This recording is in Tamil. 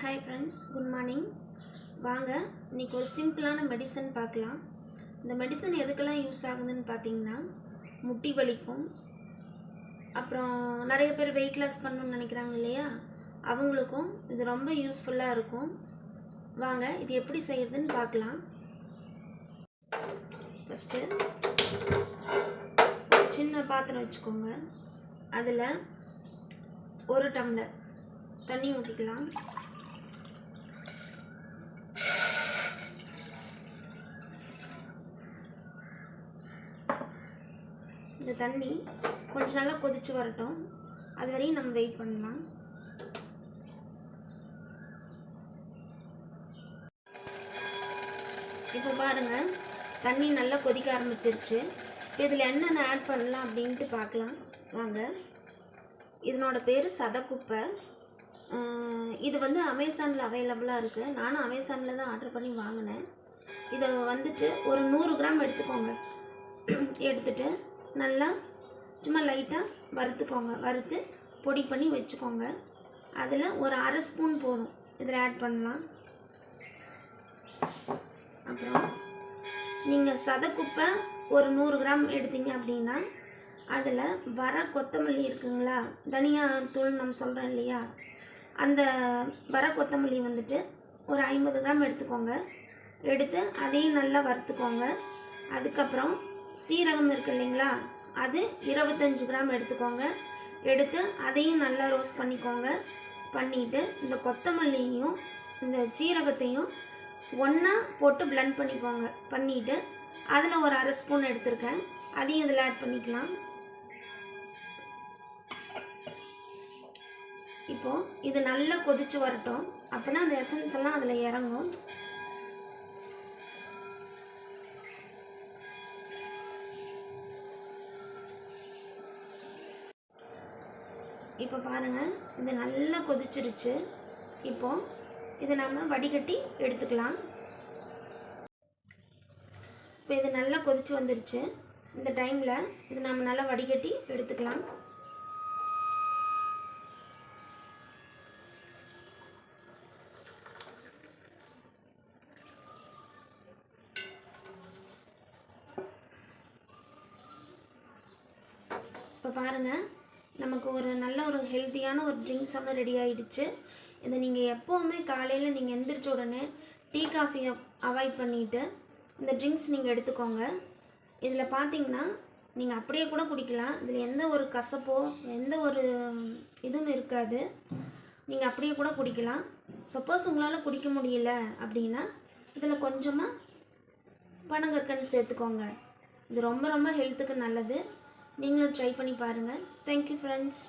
ஹாய் ஃப்ரெண்ட்ஸ் குட் மார்னிங் வாங்க இன்றைக்கி ஒரு சிம்பிளான மெடிசன் பார்க்கலாம். இந்த மெடிசன் எதுக்கெல்லாம் யூஸ் ஆகுதுன்னு பார்த்தீங்கன்னா முட்டி வலிக்கும். அப்புறம் நிறைய பேர் வெயிட் லாஸ் பண்ணணும்னு நினைக்கிறாங்க இல்லையா? அவங்களுக்கும் இது ரொம்ப யூஸ்ஃபுல்லாக இருக்கும். வாங்க இது எப்படி செய்கிறதுன்னு பார்க்கலாம். ஃபஸ்ட்டு சின்ன பாத்திரம் வச்சுக்கோங்க. அதில் ஒரு டம்ளர் தண்ணி ஊற்றிக்கலாம் இந்த தண்ணி கொஞ்சம் நல்லா கொதித்து வரட்டும். அது வரையும் நம்ம வெயிட் பண்ணலாம். இப்போ பாருங்கள் தண்ணி நல்லா கொதிக்க ஆரம்பிச்சிருச்சு. இப்போ இதில் என்னென்ன ஆட் பண்ணலாம் அப்படின்ட்டு பார்க்கலாம். வாங்க. இதனோட பேர் சதக்குப்பை. இது வந்து அமேசானில் அவைலபிளாக இருக்குது நானும் அமேசானில் தான் ஆர்டர் பண்ணி வாங்கினேன். இதை வந்துட்டு ஒரு நூறு கிராம் எடுத்துக்கோங்க. எடுத்துட்டு நல்லா சும்மா லைட்டாக வறுத்துக்கோங்க. வறுத்து பொடி பண்ணி வச்சுக்கோங்க. அதில் ஒரு அரை ஸ்பூன் போதும். இதில் ஆட் பண்ணலாம். அப்புறம் நீங்கள் சதக்குப்பை ஒரு நூறு கிராம் எடுத்தீங்க அப்படின்னா அதில் வர கொத்தமல்லி இருக்குங்களா? தனியா தூள் நம்ம சொல்கிறோம் இல்லையா? அந்த வர கொத்தமல்லி வந்துட்டு ஒரு ஐம்பது கிராம் எடுத்துக்கோங்க. எடுத்து அதையும் நல்லா வறுத்துக்கோங்க. அதுக்கப்புறம் சீரகம் இருக்கு இல்லைங்களா? அது இருபத்தஞ்சு கிராம் எடுத்துக்கோங்க. எடுத்து அதையும் நல்லா ரோஸ்ட் பண்ணிக்கோங்க. பண்ணிவிட்டு இந்த கொத்தமல்லியையும் இந்த சீரகத்தையும் ஒன்றா போட்டு பிளண்ட் பண்ணிக்கோங்க. பண்ணிவிட்டு அதில் ஒரு அரை ஸ்பூன் எடுத்திருக்கேன். அதையும் இதில் ஆட் பண்ணிக்கலாம். இப்போது இது நல்லா கொதித்து வரட்டும். அப்போ தான் அந்த எசன்ஸ் எல்லாம் அதில் இறங்கும். இப்போ பாருங்கள் இது நல்லா கொதிச்சிருச்சு. இப்போது இதை நம்ம வடிகட்டி எடுத்துக்கலாம். இப்போ இது நல்லா கொதிச்சு வந்துருச்சு. இந்த டைமில் இது நம்ம நல்லா வடிகட்டி எடுத்துக்கலாம். இப்போ பாருங்கள் நமக்கு ஒரு நல்ல ஒரு ஹெல்த்தியான ஒரு ட்ரிங்க்ஸ் ஒன்று ரெடி ஆகிடுச்சு இதை நீங்கள் எப்போவுமே காலையில் நீங்கள் எந்திரிச்ச உடனே டீ காஃபியை அவாய்ட் பண்ணிவிட்டு இந்த ட்ரிங்க்ஸ் நீங்கள் எடுத்துக்கோங்க. இதில் பார்த்தீங்கன்னா நீங்கள் அப்படியே கூட குடிக்கலாம். இதில் எந்த ஒரு கசப்போ எந்த ஒரு இதுவும் இருக்காது. நீங்கள் அப்படியே கூட குடிக்கலாம். சப்போஸ் உங்களால் குடிக்க முடியல அப்படின்னா இதில் கொஞ்சமாக பனங்கற்கண்டு சேர்த்துக்கோங்க. இது ரொம்ப ரொம்ப ஹெல்த்துக்கு நல்லது. நீங்களும் ட்ரை பண்ணி பாருங்கள் தேங்க்யூ ஃப்ரெண்ட்ஸ்